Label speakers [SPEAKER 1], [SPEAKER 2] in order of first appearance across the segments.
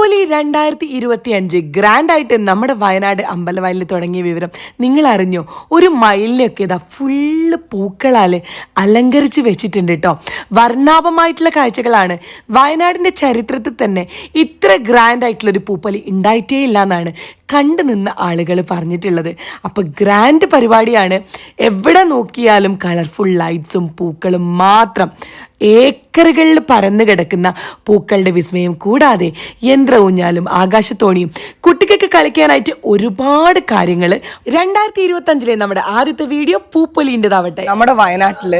[SPEAKER 1] പൂപ്പൊലി രണ്ടായിരത്തി ഇരുപത്തി അഞ്ച് ഗ്രാൻഡ് ആയിട്ട് നമ്മുടെ വയനാട് അമ്പലവയലിൽ തുടങ്ങിയ വിവരം നിങ്ങൾ അറിഞ്ഞോ ഒരു മയിലിനെയൊക്കെ ഇതാ ഫുള്ള് പൂക്കളാൽ അലങ്കരിച്ച് വെച്ചിട്ടുണ്ട് കേട്ടോ വർണാഭമായിട്ടുള്ള കാഴ്ചകളാണ്. വയനാടിന്റെ ചരിത്രത്തിൽ തന്നെ ഇത്ര ഗ്രാൻഡ് ആയിട്ടുള്ള ഒരു പൂപ്പൊലി ഉണ്ടായിട്ടേ ഇല്ല എന്നാണ് കണ്ടു നിന്ന ആളുകൾ പറഞ്ഞിട്ടുള്ളത്. അപ്പോൾ ഗ്രാൻഡ് പരിപാടിയാണ്. എവിടെ നോക്കിയാലും കളർഫുൾ ലൈറ്റ്സും പൂക്കളും മാത്രം ഏക്കറുകളിൽ പരന്നു കിടക്കുന്ന പൂക്കളുടെ വിസ്മയം. കൂടാതെ യന്ത്ര ഊഞ്ഞാലും ആകാശത്തോണിയും കുട്ടികൾക്ക് കളിക്കാനായിട്ട് ഒരുപാട് കാര്യങ്ങൾ രണ്ടായിരത്തി ഇരുപത്തി അഞ്ചിലെ നമ്മുടെ ആദ്യത്തെ വീഡിയോ പൂപ്പൊലിന്റെതാവട്ടെ.
[SPEAKER 2] നമ്മുടെ വയനാട്ടിൽ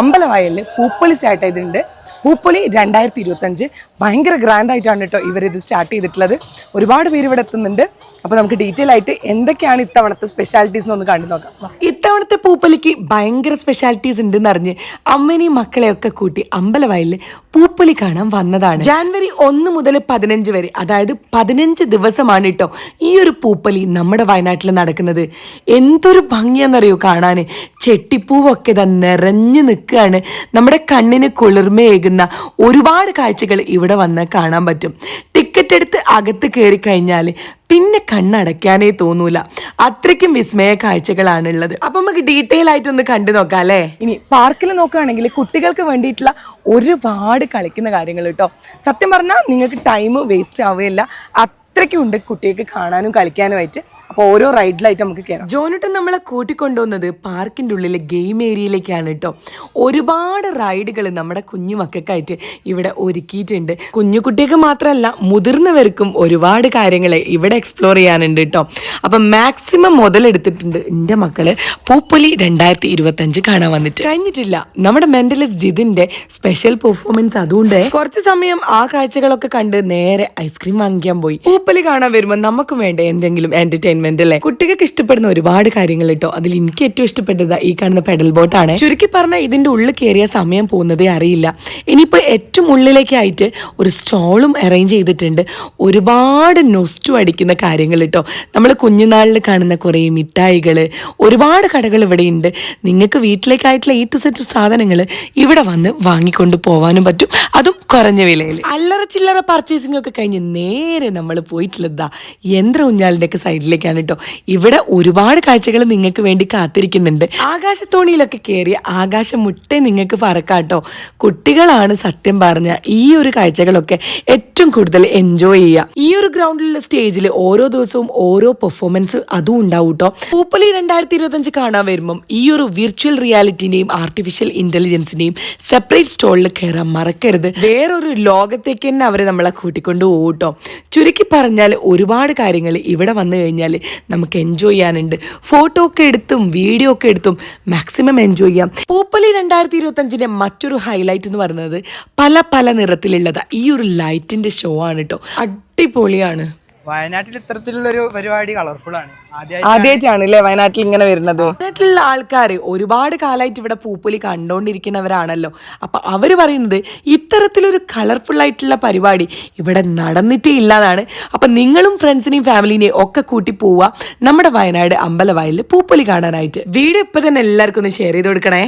[SPEAKER 2] അമ്പലവയലിൽ പൂപ്പൊലി സ്റ്റാർട്ട് ചെയ്തിട്ടുണ്ട് പൂപ്പൊലി രണ്ടായിരത്തി ഇരുപത്തഞ്ച് ഭയങ്കര ഗ്രാൻഡ് ആയിട്ടാണ് കേട്ടോ ഇവരിത് സ്റ്റാർട്ട് ചെയ്തിട്ടുള്ളത്. ഒരുപാട് പേര് ഇവിടെ എത്തുന്നുണ്ട്. അപ്പോൾ നമുക്ക് ഡീറ്റെയിൽ ആയിട്ട് എന്തൊക്കെയാണ് ഇത്തവണത്തെ സ്പെഷ്യാലിറ്റീസ് എന്നൊന്ന് കണ്ടു നോക്കാം.
[SPEAKER 1] ഇത്തവണത്തെ പൂപ്പൊലിക്ക് ഭയങ്കര സ്പെഷ്യാലിറ്റീസ് ഉണ്ടെന്ന് അറിഞ്ഞ് അമ്മനെയും മക്കളെയൊക്കെ കൂട്ടി അമ്പലവയലിൽ പൂപ്പൊലി കാണാൻ വന്നതാണ്. ജാനുവരി ഒന്ന് മുതൽ പതിനഞ്ച് വരെ അതായത് പതിനഞ്ച് ദിവസമാണ് കേട്ടോ ഈ ഒരു പൂപ്പൊലി നമ്മുടെ വയനാട്ടിൽ നടക്കുന്നത്. എന്തൊരു ഭംഗിയാണെന്നറിയോ കാണാൻ ചെട്ടിപ്പൂവൊക്കെ ഇതാ നിറഞ്ഞു നിൽക്കുകയാണ്. നമ്മുടെ കണ്ണിന് കുളിർമയേകുന്ന ഒരുപാട് കാഴ്ചകൾ ഇവിടെ വന്ന് കാണാൻ പറ്റും. ടിക്കറ്റ് എടുത്ത് അകത്ത് കയറി കഴിഞ്ഞാൽ പിന്നെ കണ്ണടയ്ക്കാനേ തോന്നൂല. അത്രയ്ക്കും വിസ്മയ കാഴ്ചകളാണുള്ളത്. അപ്പൊ നമുക്ക് ഡീറ്റെയിൽ ആയിട്ടൊന്ന് കണ്ടു നോക്കാം അല്ലേ?
[SPEAKER 2] ഇനി പാർക്കിൽ നോക്കുകയാണെങ്കിൽ കുട്ടികൾക്ക് വേണ്ടിയിട്ടുള്ള ഒരുപാട് കളിക്കുന്ന കാര്യങ്ങൾ കേട്ടോ. സത്യം പറഞ്ഞാൽ നിങ്ങൾക്ക് ടൈം വേസ്റ്റ് ആവുകയില്ല. അത്രയ്ക്കും ഉണ്ട് കുട്ടികൾക്ക് കാണാനും കളിക്കാനുമായിട്ട് അപ്പോൾ ഓരോ റൈഡിലായിട്ട് നമുക്ക് കയറാം
[SPEAKER 1] ജോനുട്ടൻ നമ്മളെ കൂട്ടിക്കൊണ്ടുവന്നത് പാർക്കിന്റെ ഉള്ളിലെ ഗെയിം ഏരിയയിലേക്കാണ് കേട്ടോ. ഒരുപാട് റൈഡുകൾ നമ്മുടെ കുഞ്ഞു മക്കൾക്കായിട്ട് ഇവിടെ ഒരുക്കിയിട്ടുണ്ട്. കുഞ്ഞു കുട്ടികൾക്ക് മാത്രമല്ല മുതിർന്നവർക്കും ഒരുപാട് കാര്യങ്ങൾ ഇവിടെ എക്സ്പ്ലോർ ചെയ്യാനുണ്ട് കേട്ടോ. അപ്പം മാക്സിമം മുതലെടുത്തിട്ടുണ്ട് എന്റെ മക്കൾ പൂപ്പൊലി രണ്ടായിരത്തി ഇരുപത്തഞ്ച് കാണാൻ വന്നിട്ട്. കഴിഞ്ഞിട്ടില്ല. നമ്മുടെ മെന്റലിസ്റ്റ് ജിതിന്റെ സ്പെഷ്യൽ പെർഫോമൻസ് അതുകൊണ്ട് കുറച്ച് സമയം ആ കാഴ്ചകളൊക്കെ കണ്ട് നേരെ ഐസ്ക്രീം വാങ്ങിക്കാൻ പോയി. പൂപ്പൊലി കാണാൻ വരുമ്പോൾ നമുക്ക് വേണ്ട എന്തെങ്കിലും എന്റർടൈൻമെന്റ് അല്ലേ? കുട്ടികൾക്ക് ഇഷ്ടപ്പെടുന്ന ഒരുപാട് കാര്യങ്ങൾ കേട്ടോ. അതിൽ എനിക്ക് ഏറ്റവും ഇഷ്ടപ്പെട്ടത് ഈ കാണുന്ന പെഡൽ ബോട്ട് ആണ്. ചുരുക്കി പറഞ്ഞാൽ ഇതിന്റെ ഉള്ളിൽ കയറിയ സമയം പോകുന്നതേ അറിയില്ല. ഇനിയിപ്പോൾ ഏറ്റവും ഉള്ളിലേക്കായിട്ട് ഒരു സ്റ്റോളും അറേഞ്ച് ചെയ്തിട്ടുണ്ട്. ഒരുപാട് നൊസ്റ്റു അടിക്കുന്ന കാര്യങ്ങൾ കേട്ടോ. നമ്മൾ കുഞ്ഞുനാളിൽ കാണുന്ന കുറേ മിഠായികൾ ഒരുപാട് കടകൾ ഇവിടെ ഉണ്ട്. നിങ്ങൾക്ക് വീട്ടിലേക്കായിട്ടുള്ള ഈ ടു സെറ്റ് സാധനങ്ങൾ ഇവിടെ വന്ന് വാങ്ങിക്കൊണ്ട് പോവാനും പറ്റും. അതും കുറഞ്ഞ വിലയിൽ അല്ലറ ചില്ലറ പർച്ചേസിംഗ് ഒക്കെ കഴിഞ്ഞ് നേരെ നമ്മൾ പോയിട്ടുള്ളതാ യന്ത്ര ഊഞ്ഞാലിന്റെ ഒക്കെ സൈഡിലേക്കാണ് കേട്ടോ ഇവിടെ ഒരുപാട് കാഴ്ചകൾ നിങ്ങൾക്ക് വേണ്ടി കാത്തിരിക്കുന്നുണ്ട്. ആകാശത്തോണിയിലൊക്കെ കയറി ആകാശം മുട്ടേ നിങ്ങൾക്ക് പറക്കാട്ടോ കുട്ടികളാണ് സത്യം പറഞ്ഞ ഈ ഒരു കാഴ്ചകളൊക്കെ ഏറ്റവും കൂടുതൽ എൻജോയ് ചെയ്യുക. ഈ ഒരു ഗ്രൗണ്ടിലുള്ള സ്റ്റേജിൽ ഓരോ ദിവസവും ഓരോ പെർഫോമൻസ് അതും ഉണ്ടാവും കേട്ടോ പൂപ്പലി രണ്ടായിരത്തി ഇരുപത്തഞ്ച് കാണാൻ വരുമ്പം ഈ ഒരു വിർച്വൽ റിയാലിറ്റിന്റെയും ആർട്ടിഫിഷ്യൽ ഇന്റലിജൻസിന്റെയും സെപ്പറേറ്റ് സ്റ്റോളിൽ കയറാൻ മറക്കരുത്. വേറൊരു ലോകത്തേക്ക് തന്നെ അവരെ നമ്മളെ കൂട്ടിക്കൊണ്ട് പോകും ചുരുക്കി പറഞ്ഞാൽ ഒരുപാട് കാര്യങ്ങൾ ഇവിടെ വന്നു കഴിഞ്ഞാൽ നമുക്ക് എൻജോയ് ചെയ്യാനുണ്ട്. ഫോട്ടോ ഒക്കെ എടുത്തും വീഡിയോ ഒക്കെ എടുത്തും മാക്സിമം എൻജോയ് ചെയ്യാം. പൂപ്പലി രണ്ടായിരത്തി ഇരുപത്തഞ്ചിന്റെ മറ്റൊരു ഹൈലൈറ്റ് എന്ന് പറയുന്നത് പല പല നിറത്തിലുള്ളത്. ഈ ഒരു ലൈറ്റിന്റെ ഷോ ആണ് കേട്ടോ അടിപൊളിയാണ്.
[SPEAKER 3] വയനാട്ടിൽ ഇത്തരത്തിലുള്ള ഒരു പരിപാടി കളർഫുൾ ആണ് ആദ്യമായിട്ട്
[SPEAKER 2] ആദ്യമായിട്ടാണ് അല്ലേ വയനാട്ടിൽ ഇങ്ങനെ വരുന്നത്?
[SPEAKER 1] വയനാട്ടിലുള്ള ആൾക്കാർ ഒരുപാട് കാലമായിട്ട് ഇവിടെ പൂപ്പൊലി കണ്ടുകൊണ്ടിരിക്കുന്നവരാണല്ലോ അപ്പൊ അവർ പറയുന്നത് ഇത്തരത്തിലൊരു കളർഫുൾ ആയിട്ടുള്ള പരിപാടി ഇവിടെ നടന്നിട്ടേ ഇല്ലാതാണ് അപ്പൊ നിങ്ങളും ഫ്രണ്ട്സിനെയും ഫാമിലിനെയും ഒക്കെ കൂട്ടി പോവുക നമ്മുടെ വയനാട് അമ്പലവയലിൽ പൂപ്പൊലി കാണാനായിട്ട്. വീഡിയോ ഇപ്പൊ തന്നെ എല്ലാവർക്കും ഒന്ന് ഷെയർ ചെയ്ത് കൊടുക്കണേ.